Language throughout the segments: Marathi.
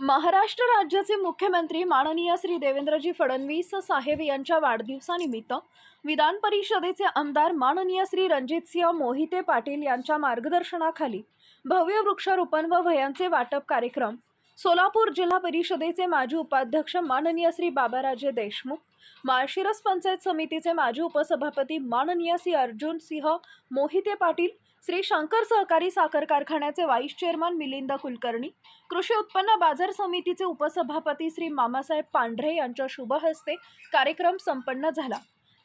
महाराष्ट्र राज्याचे मुख्यमंत्री माननीय श्री देवेंद्रजी फडणवीस साहेब यांच्या वाढदिवसानिमित्त विधान परिषदेचे आमदार माननीय श्री रणजितसिंह मोहिते पाटील यांच्या मार्गदर्शनाखाली भव्य वृक्षारोपण व वह्यांचे वाटप कार्यक्रम सोलापूर जिल्हा परिषदेचे माजी उपाध्यक्ष माननीय श्री बाबाराजे देशमुख माळशिरस पंचायत समितीचे माजी उपसभापती माननीय श्री अर्जुन सिंह मोहिते पाटील श्री शंकर सहकारी साखर कारखान्याचे व्हाईस चेअरमन मिलिंद कुलकर्णी कृषी उत्पन्न बाजार समितीचे उपसभापती श्री मामासाहेब पांढरे यांच्या शुभहस्ते कार्यक्रम संपन्न झाला.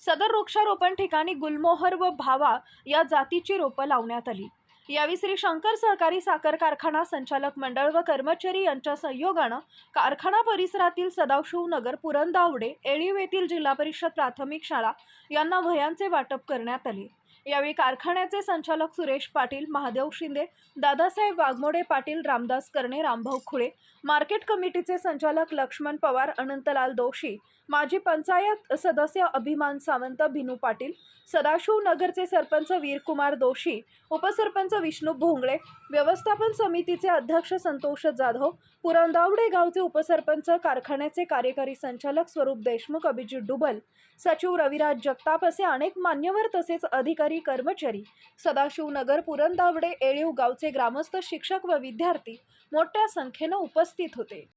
सदर वृक्षारोपण ठिकाणी गुलमोहर व भावा या जातीची रोपं लावण्यात आली. यावेळी श्री शंकर सहकारी साखर कारखाना संचालक मंडळ व कर्मचारी यांच्या सहयोगानं कारखाना परिसरातील सदाशिव नगर पुरंदावडे एळीव येथील जिल्हा परिषद प्राथमिक शाळा यांना वह्यांचे वाटप करण्यात आले. यावेळी कारखान्याचे संचालक सुरेश पाटील महादेव शिंदे दादासाहेब वाघमोडे पाटील रामदास कर्णे रामभाऊ खुळे मार्केट कमिटीचे संचालक लक्ष्मण पवार अनंतलाल दोशी माजी पंचायत सदस्य अभिमान सावंत भिनू पाटील सदाशिव नगरचे सरपंच वीरकुमार दोशी उपसरपंच विष्णू भोंगळे व्यवस्थापन समितीचे अध्यक्ष संतोष जाधव पुरंदावडे गावचे उपसरपंच कारखान्याचे कार्यकारी संचालक स्वरूप देशमुख अभिजित डुबल सचिव रविराज जगताप असे अनेक मान्यवर तसेच अधिकारी कर्मचारी सदाशिव नगर पुरंदावडे एळीव गावचे ग्रामस्थ शिक्षक व विद्यार्थी मोठ्या संख्येनं उपस्थित होते.